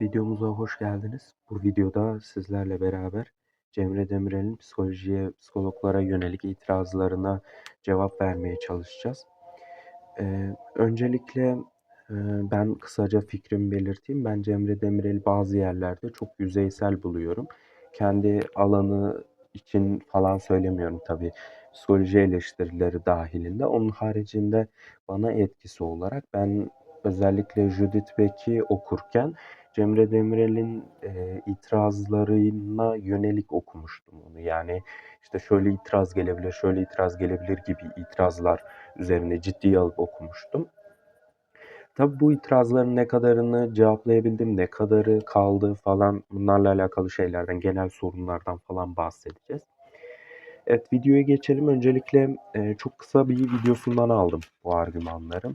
Videomuza hoş geldiniz. Bu videoda sizlerle beraber Cemre Demirel'in psikolojiye, psikologlara yönelik itirazlarına cevap vermeye çalışacağız. Eee, öncelikle, eee, ben kısaca fikrimi belirteyim. Ben Cemre Demirel'i bazı yerlerde çok yüzeysel buluyorum. Kendi alanı için falan söylemiyorum tabii. Psikoloji eleştirileri dahilinde. Onun haricinde bana etkisi olarak ben özellikle Judith Beck'i okurken Cemre Demirel'in, eee, itirazlarına yönelik okumuştum onu. Yani, işte, şöyle itiraz gelebilir, şöyle itiraz gelebilir gibi itirazlar üzerine ciddiye alıp okumuştum. Tabii bu itirazların ne kadarını cevaplayabildim, ne kadarı kaldı falan bunlarla alakalı şeylerden, genel sorunlardan falan bahsedeceğiz. Evet, videoya geçelim. Öncelikle, eee, çok kısa bir videosundan aldım bu argümanları.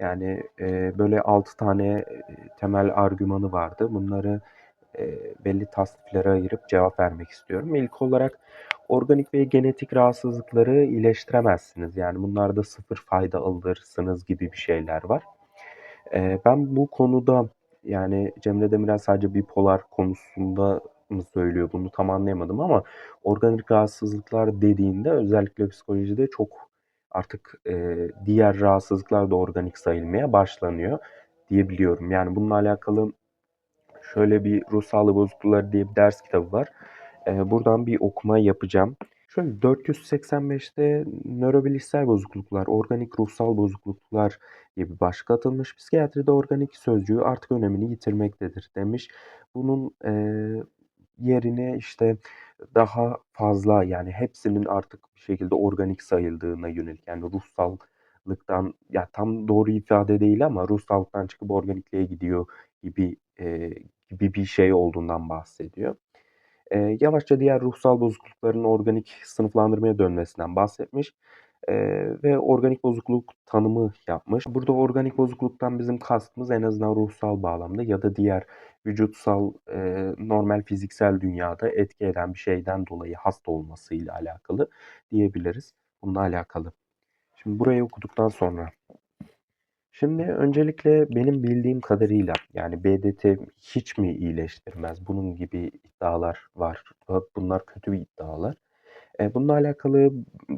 Yani, eee, böyle 6 tane, temel argümanı vardı. Bunları, eee, belli tasniflere ayırıp cevap vermek istiyorum. İlk olarak organik ve genetik rahatsızlıkları iyileştiremezsiniz. Yani bunlarda sıfır fayda alırsınız gibi bir şeyler var. Eee, ben bu konuda, yani Cemre Demirel sadece bipolar konusunda mı söylüyor bunu tam anlayamadım ama organik rahatsızlıklar dediğinde özellikle psikolojide çok artık, eee, diğer rahatsızlıklar da organik sayılmaya başlanıyor diyebiliyorum. Yani bununla alakalı şöyle bir ruh sağlığı bozuklukları diye bir ders kitabı var. Eee, buradan bir okuma yapacağım. Şöyle 485'te nörobilişsel bozukluklar, organik ruhsal bozukluklar gibi başlık atılmış. Psikiyatride organik sözcüğü artık önemini yitirmektedir demiş. Bunun eee, yerine işte daha fazla yani hepsinin artık bir şekilde organik sayıldığına yönelik yani ruhsallıktan ya tam doğru ifade değil ama ruhsallıktan çıkıp organikliğe gidiyor gibi eee, gibi bir şey olduğundan bahsediyor. Eee, yavaşça diğer ruhsal bozuklukların organik sınıflandırmaya dönmesinden bahsetmiş, eee, ve organik bozukluk tanımı yapmış. Burada organik bozukluktan bizim kastımız en azından ruhsal bağlamda ya da diğer vücutsal, eee, normal fiziksel dünyada etki eden bir şeyden dolayı hasta olmasıyla alakalı diyebiliriz. Bununla alakalı. Şimdi burayı okuduktan sonra Şimdi öncelikle benim bildiğim kadarıyla yani BDT hiç mi iyileştirmez? Bunun gibi iddialar var. Bunlar kötü iddialar. Eee, bununla alakalı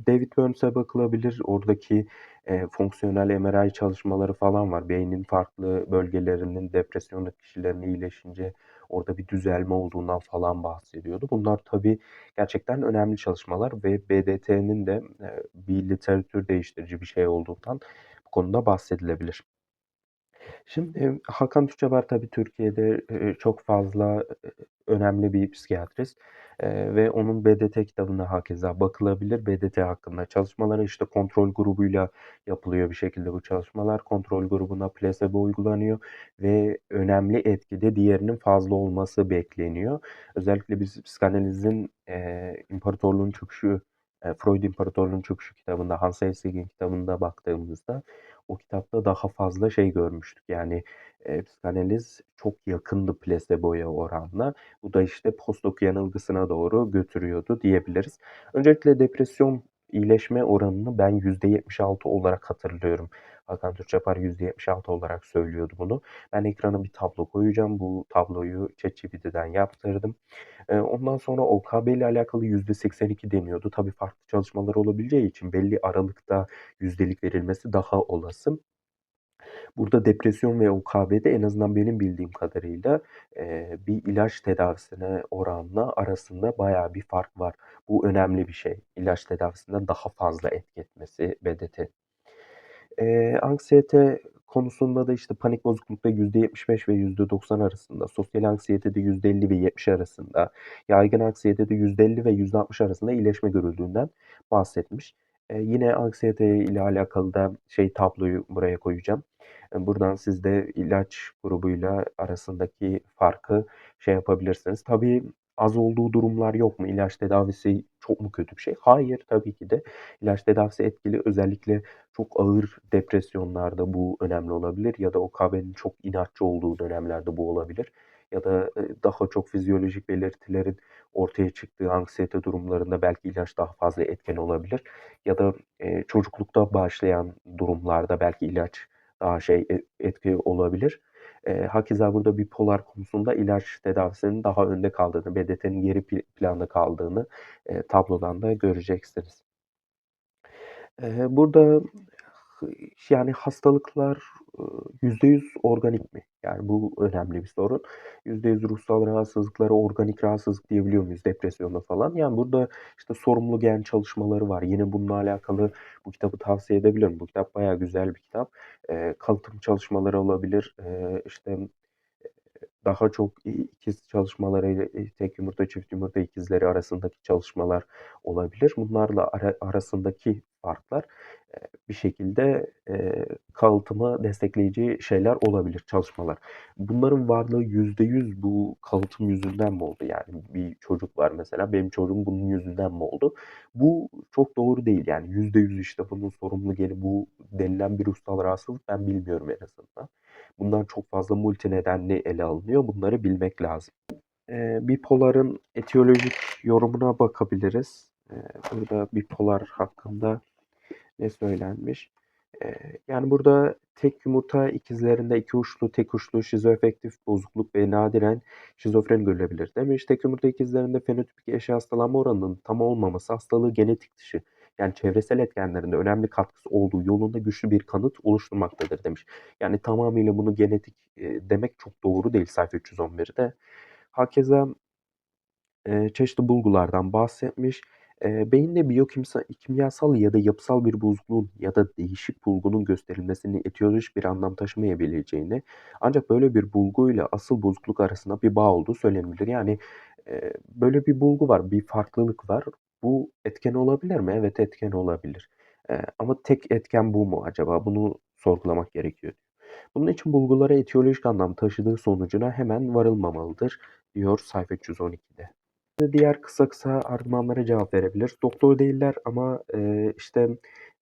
David Burns'e bakılabilir. Oradaki, eee, fonksiyonel MRI çalışmaları falan var. Beynin farklı bölgelerinin depresyonlu kişilerin iyileşince orada bir düzelme olduğundan falan bahsediyordu. Bunlar tabii gerçekten önemli çalışmalar ve BDT'nin de, eee, bir literatür değiştirici bir şey olduğundan bu konuda bahsedilebilir. Şimdi Hakan Tüçabar tabii Türkiye'de, eee, çok fazla, eee, önemli bir psikiyatrist, eee, ve onun BDT kitabına hakeza bakılabilir. BDT hakkında çalışmaları, işte, kontrol grubuyla yapılıyor bir şekilde bu çalışmalar. Kontrol grubuna plasebo uygulanıyor ve önemli etki de diğerinin fazla olması bekleniyor. Özellikle biz psikanalizin, eee, imparatorluğun çöküşü, eee, Freud İmparatorluğun Çöküşü kitabında, Hans Eyseck'in kitabında baktığımızda o kitapta daha fazla şey görmüştük. Yani, eee, psikanaliz çok yakındı plasebo'ya oranla. Bu da, işte, post yanılgısına doğru götürüyordu diyebiliriz. Öncelikle depresyon iyileşme oranını ben %76 olarak hatırlıyorum. Hakan Türkçapar %76 olarak söylüyordu bunu. Ben ekrana bir tablo koyacağım. Bu tabloyu ChatGPT'den yaptırdım. Eee, ondan sonra OKB ile alakalı %82 deniyordu. Tabii farklı çalışmalar olabileceği için belli aralıkta yüzdelik verilmesi daha olası. Burada depresyon ve OKB'de en azından benim bildiğim kadarıyla, eee, bir ilaç tedavisine oranla arasında bayağı bir fark var. Bu önemli bir şey. İlaç tedavisinden daha fazla etki etmesi BDT. Eee, anksiyete konusunda da, işte, panik bozuklukta %75 ve %90 arasında, sosyal anksiyetede %50 ve 70 arasında, yaygın anksiyetede %50 ve %60 arasında iyileşme görüldüğünden bahsetmiş. Eee, yine anksiyete ile alakalı da şey tabloyu buraya koyacağım. Eee, buradan siz de ilaç grubuyla arasındaki farkı şey yapabilirsiniz. Tabii az olduğu durumlar yok mu? İlaç tedavisi çok mu kötü bir şey? Hayır, tabii ki de ilaç tedavisi etkili. Özellikle çok ağır depresyonlarda bu önemli olabilir ya da OKB'nin çok inatçı olduğu dönemlerde bu olabilir ya da, eee, daha çok fizyolojik belirtilerin ortaya çıktığı anksiyete durumlarında belki ilaç daha fazla etken olabilir ya da, eee, çocuklukta başlayan durumlarda belki ilaç daha şey, e etki olabilir. Eee, hakeza burada bipolar konusunda ilaç tedavisinin daha önde kaldığını, BDT'nin geri pl planda kaldığını, tablodan da göreceksiniz. Burada yani hastalıklar, ııı, %100 organik mi? Yani bu önemli bir sorun. %100 ruhsal rahatsızlıklara organik rahatsızlık diyebiliyor muyuz depresyona falan? Yani burada, işte, sorumlu gen çalışmaları var. Yine bununla alakalı bu kitabı tavsiye edebilirim. Bu kitap bayağı güzel bir kitap. Eee, kalıtım çalışmaları olabilir. Eee, işte, daha çok ikiz çalışmalarıyla, eee, tek yumurta, çift yumurta ikizleri arasındaki çalışmalar olabilir. Bunlarla ara arasındaki farklar, bir şekilde, eee, kalıtımı destekleyici şeyler olabilir, çalışmalar. Bunların varlığı %100 bu kalıtım yüzünden mi oldu? Yani bir çocuk var mesela, benim çocuğum bunun yüzünden mi oldu? Bu çok doğru değil. Yani %100 işte bunun sorumlu geni bu denilen bir ruhsal rahatsızlık ben bilmiyorum en azından. Bunlar çok fazla multinedenli ele alınıyor. Bunları bilmek lazım. Eee, bipoların etiyolojik yorumuna bakabiliriz. Eee, burada bipolar hakkında ne söylenmiş? Eee, yani burada tek yumurta ikizlerinde iki uçlu, tek uçlu şizoafektif bozukluk ve nadiren şizofreni görülebilir demiş. Tek yumurta ikizlerinde fenotipik eşey hastalanma oranının tam olmaması hastalığı genetik dışı yani çevresel etkenlerin de önemli katkısı olduğu yolunda güçlü bir kanıt oluşturmaktadır demiş. Yani tamamıyla bunu genetik, eee, demek çok doğru değil sayfa 311'de. Hakeza eee, çeşitli bulgulardan bahsetmiş. Eee, beyinde biyokimsa kimyasal ya da yapısal bir bozukluğun ya da değişik bulgunun gösterilmesinin etiyolojik bir anlam taşımayabileceğini ancak böyle bir bulguyla asıl bozukluk arasında bir bağ olduğu söylenebilir. Yani, eee, böyle bir bulgu var, bir farklılık var. Bu etken olabilir mi? Evet, etken olabilir. Eee, ama tek etken bu mu acaba? Bunu sorgulamak gerekiyor. Bunun için bulgulara etiyolojik anlam taşıdığı sonucuna hemen varılmamalıdır, diyor sayfa 312'de. Diğer kısa kısa argümanlara cevap verebilir. Doktor değiller ama, eee, işte,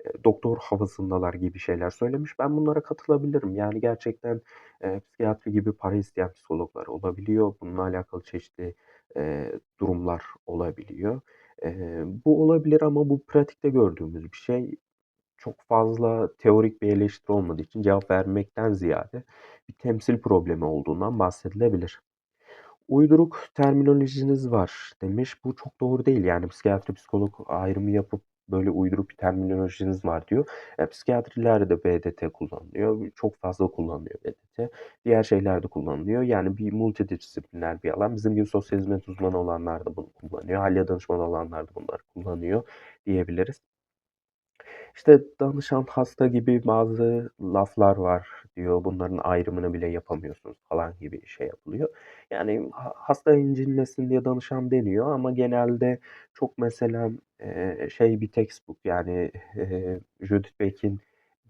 eee, doktor havasındalar gibi şeyler söylemiş. Ben bunlara katılabilirim. Yani gerçekten, eee, psikiyatri gibi para isteyen psikologlar olabiliyor. Bununla alakalı çeşitli, eee, durumlar olabiliyor. Eee, bu olabilir ama bu pratikte gördüğümüz bir şey. Çok fazla teorik bir eleştiri olmadığı için cevap vermekten ziyade bir temsil problemi olduğundan bahsedilebilir. Uyduruk terminolojiniz var demiş. Bu çok doğru değil. Yani psikiyatri, psikolog ayrımı yapıp böyle uyduruk bir terminolojiniz var diyor. Eee, psikiyatriler de BDT kullanılıyor. Çok fazla kullanılıyor BDT. Diğer şeyler de kullanılıyor. Yani bir multidisipliner bir alan. Bizim gibi sosyal hizmet uzmanı olanlar da bunu kullanıyor. Hâlâ danışmanı olanlar da bunları kullanıyor diyebiliriz. İşte, danışan hasta gibi bazı laflar var diyor. Bunların ayrımını bile yapamıyorsunuz falan gibi şey yapılıyor. Yani ha hasta incinmesin diye danışan deniyor ama genelde çok mesela, şey bir textbook yani, Judith Beck'in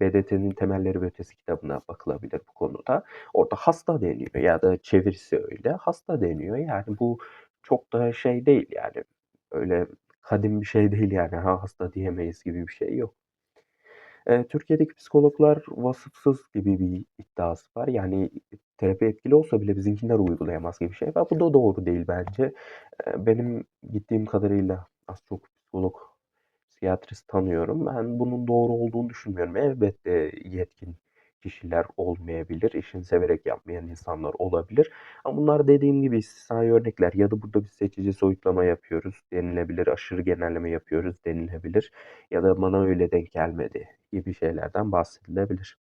BDT'nin Temelleri ve Ötesi kitabına bakılabilir bu konuda. Orada hasta deniyor ya da çevirisi öyle. Hasta deniyor. Yani bu çok da şey değil yani, öyle kadim bir şey değil yani. Ha, hasta diyemeyiz gibi bir şey yok. Eee, Türkiye'deki psikologlar vasıfsız gibi bir iddiası var. Yani terapi etkili olsa bile bizimkiler uygulayamaz gibi bir şey var. Bu da doğru değil bence. Eee, benim gittiğim kadarıyla az çok psikolog, psikiyatrist tanıyorum. Ben bunun doğru olduğunu düşünmüyorum. Elbette yetkin kişiler olmayabilir. İşini severek yapmayan insanlar olabilir. Ama bunlar dediğim gibi istisnai örnekler ya da burada bir seçici soyutlama yapıyoruz denilebilir. Aşırı genelleme yapıyoruz denilebilir ya da bana öyle denk gelmedi gibi şeylerden bahsedilebilir.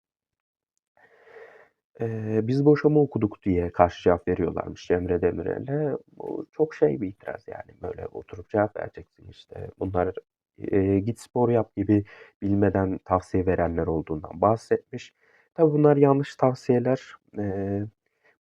Eee, biz boşa mı okuduk diye karşı cevap veriyorlarmış Cemre Demirel'e. Bu çok şey bir itiraz yani böyle oturup cevap vereceksin işte. Bunlar, eee, git spor yap gibi bilmeden tavsiye verenler olduğundan bahsetmiş. Tabii bunlar yanlış tavsiyeler. Eee,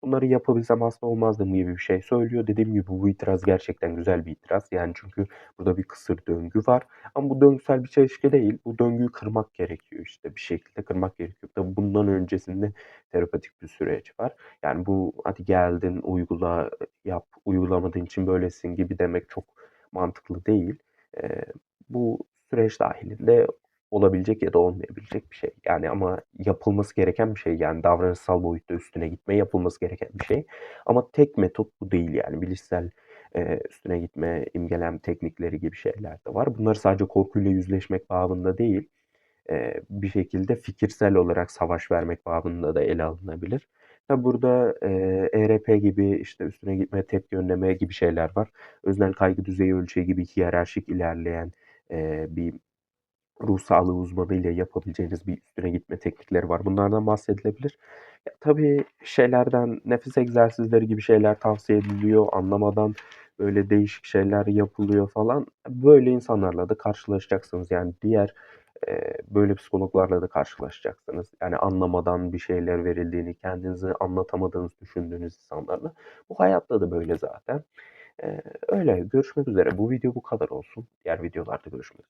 bunları yapabilsem hasta olmazdım gibi bir şey söylüyor. Dediğim gibi bu itiraz gerçekten güzel bir itiraz. Yani çünkü burada bir kısır döngü var ama bu döngüsel bir çelişki değil. Bu döngüyü kırmak gerekiyor işte bir şekilde kırmak gerekiyor. Tabii bundan öncesinde terapatik bir süreç var. Yani bu hadi geldin uygula, yap, uygulamadığın için böylesin gibi demek çok mantıklı değil. Eee, bu süreç dâhilinde olabilecek ya da olmayabilecek bir şey. Yani ama yapılması gereken bir şey. Yani davranışsal boyutta üstüne gitme yapılması gereken bir şey. Ama tek metot bu değil yani bilişsel, eee, üstüne gitme, imgelem teknikleri gibi şeyler de var. Bunları sadece korkuyla yüzleşmek babında değil, eee, bir şekilde fikirsel olarak savaş vermek babında da ele alınabilir. Tabi burada, eee, ERP gibi, işte, üstüne gitme, tek yönleme gibi şeyler var. Öznel kaygı düzeyi ölçeği gibi hiyerarşik ilerleyen, eee, bir ruh sağlığı uzmanıyla yapabileceğiniz bir üstüne gitme teknikleri var. Bunlardan bahsedilebilir. Ya, tabii şeylerden, nefes egzersizleri gibi şeyler tavsiye ediliyor. Anlamadan böyle değişik şeyler yapılıyor falan. Böyle insanlarla da karşılaşacaksınız. Yani diğer, eee, böyle psikologlarla da karşılaşacaksınız. Yani anlamadan bir şeyler verildiğini, kendinizi anlatamadığınızı düşündüğünüz insanlarla. Bu hayatta da böyle zaten. Eee, öyle. Görüşmek üzere. Bu video bu kadar olsun. Diğer videolarda görüşmek